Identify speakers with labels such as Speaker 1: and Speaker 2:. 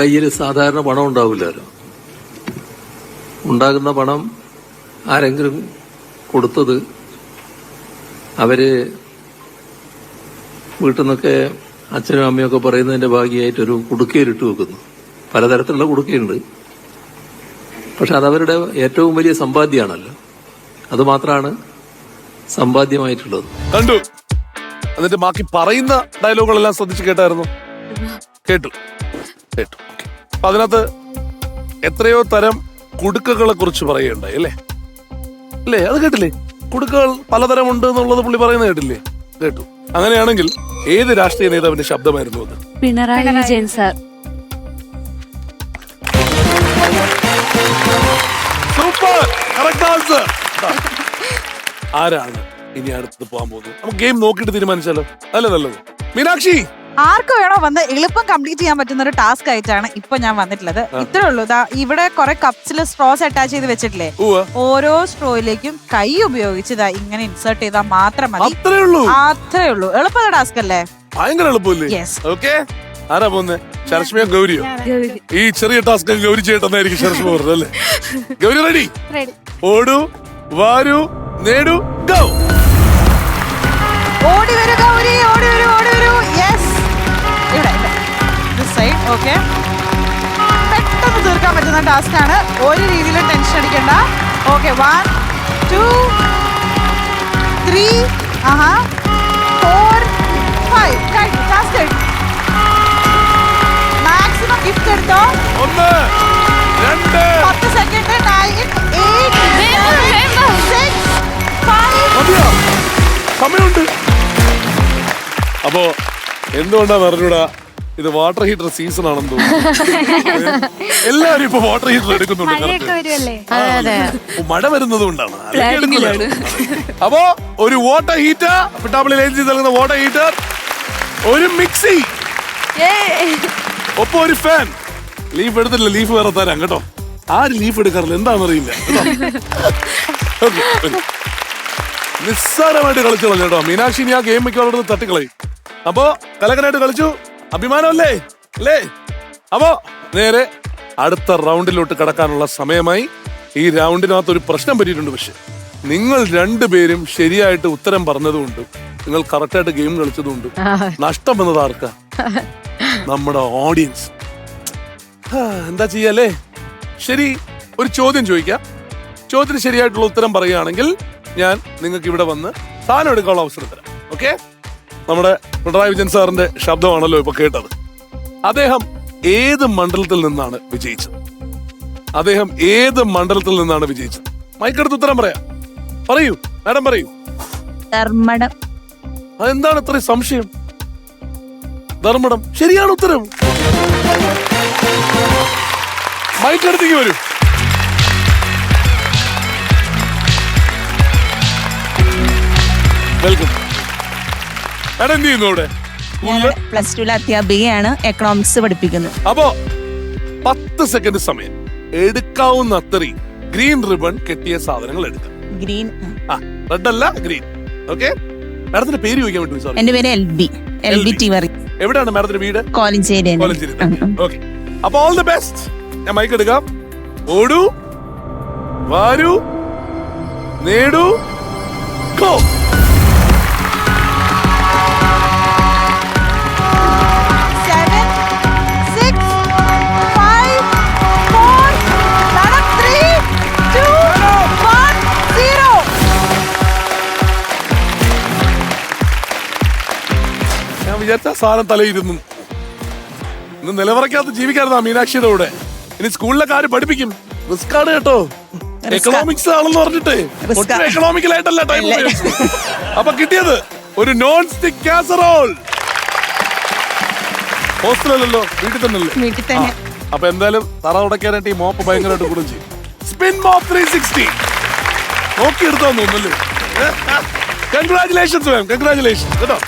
Speaker 1: കയ്യിൽ സാധാരണ പണം ഉണ്ടാവില്ലല്ലോ. ഉണ്ടാകുന്ന പണം ആരെങ്കിലും കൊടുത്തത് അവർ വീട്ടിൽ നിന്നൊക്കെ അച്ഛനും അമ്മയൊക്കെ പറയുന്നതിന്റെ ഭാഗിയായിട്ട് ഒരു കുടുക്കയിലിട്ട് വെക്കുന്നു. പലതരത്തിലുള്ള കുടുക്കയുണ്ട്. പക്ഷെ അതവരുടെ ഏറ്റവും വലിയ സമ്പാദ്യമാണല്ലോ. അത് മാത്രമാണ് സമ്പാദ്യമായിട്ടുള്ളത്.
Speaker 2: കണ്ടു. എന്നിട്ട് ബാക്കി പറയുന്ന ഡയലോഗുകളെല്ലാം ശ്രദ്ധിച്ച് കേട്ടായിരുന്നു. കേട്ടു. കേട്ടു അപ്പൊ അതിനകത്ത് എത്രയോ തരം കുടുക്കകളെ കുറിച്ച് പറയുകയുണ്ടായി അല്ലേ? അല്ലേ? അത് കേട്ടില്ലേ? കുടുക്കകൾ പലതരം ഉണ്ട് എന്നുള്ളത് പുള്ളി പറയുന്നത് കേട്ടില്ലേ? കേട്ടു. അങ്ങനെയാണെങ്കിൽ ഏത് രാഷ്ട്രീയ നേതാവിന്റെ ശബ്ദമായിരുന്നു അത്?
Speaker 3: Pinarayi Vijayan sir.
Speaker 2: Super! Answer ആരാണ് ഇനി അടുത്ത് പോകാൻ പോകുന്നത്? നമുക്ക് ഗെയിം നോക്കിയിട്ട് തീരുമാനിച്ചാലോ? അല്ലേ നല്ലത്. മീനാക്ഷി!
Speaker 4: ആർക്ക് വേണോ വന്ന് എളുപ്പം കംപ്ലീറ്റ് ചെയ്യാൻ പറ്റുന്ന ഒരു ടാസ്ക് ആയിട്ടാണ് ഇപ്പൊ ഞാൻ വന്നിട്ടുള്ളത്. ഇത്രേ ഉള്ളൂ. ദാ ഇവിടെ കുറെ കപ്സിൽ സ്ട്രോസ് അറ്റാച്ച് ചെയ്ത് വെച്ചിട്ടില്ലേ? ഓരോ സ്ട്രോയിലേക്കും കൈ ഉപയോഗിച്ച് ഇതാ ഇങ്ങനെ ഇൻസേർട്ട് ചെയ്താൽ മാത്രം മതി.
Speaker 2: അത്രേ ഉള്ളൂ.
Speaker 4: അത്രേ ഉള്ളൂ. എളുപ്പമുള്ള ടാസ്ക് അല്ലേ?
Speaker 2: ഭയങ്കര എളുപ്പമല്ലേ?
Speaker 4: Yes.
Speaker 2: ഓക്കെ ആരാ പോന്നെ ശരശ്മിയോ ഗൗരിയോ?
Speaker 3: ഗൗരി.
Speaker 2: ഈ ചെറിയ ടാസ്ക് ഗൗരി ചെയ്യട്ടെന്നായിരിക്കും ശരശ്മി പറഞ്ഞത് അല്ലേ? ഗൗരി റെഡി
Speaker 3: റെഡി
Speaker 2: ഓടു വാരു നേടു ഗോ
Speaker 4: ഓടി വരൂ ഗൗരി ഓടി ഓടി സൈഡ് ഓക്കെ പെട്ടെന്ന് തീർക്കാൻ പറ്റുന്ന ടാസ്ക് ആണ്. ഒരു രീതിയിലും ടെൻഷൻ അടിക്കണ്ട. ഓക്കെ വൺ ടു ത്രീ ആഹാ. ഫോർ ഫൈവ് കഴിഞ്ഞു ടാസ്ക് കഴിഞ്ഞു മാക്സിമം ഗിഫ്റ്റ് എടുത്തോ?
Speaker 2: ഒന്ന് രണ്ട്.
Speaker 4: പത്ത് second nine eight. Six five
Speaker 2: സമയമുണ്ട്. അപ്പോ എന്തുകൊണ്ടാ അറിഞ്ഞൂടാ ഇത് വാട്ടർ ഹീറ്റർ സീസൺ ആണെന്ന് തോന്നുന്നു. എല്ലാവരും ഇപ്പൊ വാട്ടർ ഹീറ്റർ എടുക്കുന്നുണ്ട് മഴ വരുന്നത് കൊണ്ടാണ്. അപ്പോ ഒരു വാട്ടർ ഹീറ്റർ പിട്ടാപ്പിളി ലൈൻ ചെയ്ത് നൽകുന്ന വാട്ടർ ഹീറ്റർ ഒരു മിക്സി ഒപ്പം ഒരു ഫാൻ ലീഫ് എടുത്തില്ല ലീഫ് വേറെ തരാം കേട്ടോ. ആര് ലീഫ് എടുക്കാറില്ല? എന്താണെന്നറിയില്ല. നിസ്സാരമായിട്ട് കളിച്ചു കളഞ്ഞു കേട്ടോ. മീനാക്ഷി ആ ഗെയിം മിക്കവാറും തട്ടിക്കളയും. അപ്പോ കലകനായിട്ട് കളിച്ചു. അഭിമാനമല്ലേ? അല്ലേ? അപ്പോ നേരെ അടുത്ത റൗണ്ടിലോട്ട് കടക്കാനുള്ള സമയമായി. ഈ റൗണ്ടിനകത്ത് ഒരു പ്രശ്നം പറ്റിയിട്ടുണ്ട് പക്ഷെ. നിങ്ങൾ രണ്ടുപേരും ശരിയായിട്ട് ഉത്തരം പറഞ്ഞതുകൊണ്ട് നിങ്ങൾ കറക്റ്റായിട്ട് ഗെയിം കളിച്ചതുകൊണ്ട് നഷ്ടം വന്നത് ആർക്കാ? നമ്മുടെ ഓഡിയൻസ്. എന്താ ചെയ്യല്ലേ ശരി ഒരു ചോദ്യം ചോദിക്കാം. ചോദ്യത്തിന് ശരിയായിട്ടുള്ള ഉത്തരം പറയുകയാണെങ്കിൽ ഞാൻ നിങ്ങൾക്ക് ഇവിടെ വന്ന് സാധനം എടുക്കാനുള്ള അവസരം തരാം. ഓക്കെ? നമ്മുടെ പിണറായി വിജയൻ സാറിന്റെ ശബ്ദമാണല്ലോ ഇപ്പൊ കേട്ടത്. അദ്ദേഹം ഏത് മണ്ഡലത്തിൽ നിന്നാണ് വിജയിച്ചത്? അദ്ദേഹം ഏത് മണ്ഡലത്തിൽ നിന്നാണ് വിജയിച്ചത്? മൈക്കെടുത്ത് ഉത്തരം പറയാം. പറയൂ മാഡം പറയൂ.
Speaker 4: ധർമ്മടം.
Speaker 2: അതെന്താണ് ഇത്രയും സംശയം? ധർമ്മടം ശരിയാണ് ഉത്തരം. മൈക്കടുത്തേക്ക് വരൂ. വെൽക്കം. എന്ത് ചെയ്യുന്നു
Speaker 5: പ്ലസ് ടുവിലെ അധ്യാപികയാണ് എക്കണോമിക്സ് പഠിപ്പിക്കുന്നത്
Speaker 2: അപ്പോ പത്ത് സെക്കൻഡ് സമയം. എടുക്കാവുന്ന അത്രയും ഗ്രീൻ റിബൺ കെട്ടിയ സാധനങ്ങൾ എടുക്കാം.
Speaker 5: ഗ്രീൻ
Speaker 2: ആ. റെഡ് അല്ല ഗ്രീൻ ഓക്കെ മാഡത്തിന്റെ പേര് ചോദിക്കാൻ പറ്റും സാർ
Speaker 5: എന്റെ പേര് L B L B T worry
Speaker 2: എവിടെയാണ് മാഡത്തിന്റെ വീട്
Speaker 5: കോലഞ്ചേരി
Speaker 2: കോലഞ്ചേരി ഓക്കെ അപ്പൊ ഓൾ ദി ബെസ്റ്റ് ഞാൻ മൈക്ക് എടുക്കാം. ഓടൂ വാരൂ നേടൂ ഗോ വിചാരിച്ച സാധനം തലയിരുന്നു. ഇന്ന് നിലവറയ്ക്കകത്ത് ജീവിക്കാറുണ്ട് മീനാക്ഷിയുടെ കൂടെ. ഇനി സ്കൂളിലെ കാര്യം പഠിപ്പിക്കും. റിസ്ക് ആണ് കേട്ടോ. എക്കണോമിക്സ് ആണെന്ന് പറഞ്ഞിട്ട്. ഒട്ടും ആയിട്ടല്ല ടൈം അപ്പൊ കിട്ടിയത് ഒരു നോൺ സ്റ്റിക് കാസറോൾ ഹോസ്റ്റലല്ലോ വീട്ടിൽ തന്നെ. അപ്പൊ എന്തായാലും തറ ഉടയ്ക്കാനായിട്ട് ഈ മോപ്പ് ഭയങ്കരമായിട്ട് കൂടും ചെയ്യും. സ്പിൻ മോപ്പ് ത്രീ സിക്സ്റ്റി നോക്കി എടുത്തോന്നു തോന്നുന്നല്ലേ കൺഗ്രാചുലേഷൻസ് മാം കൺഗ്രാചുലേഷൻസ് കേട്ടോ?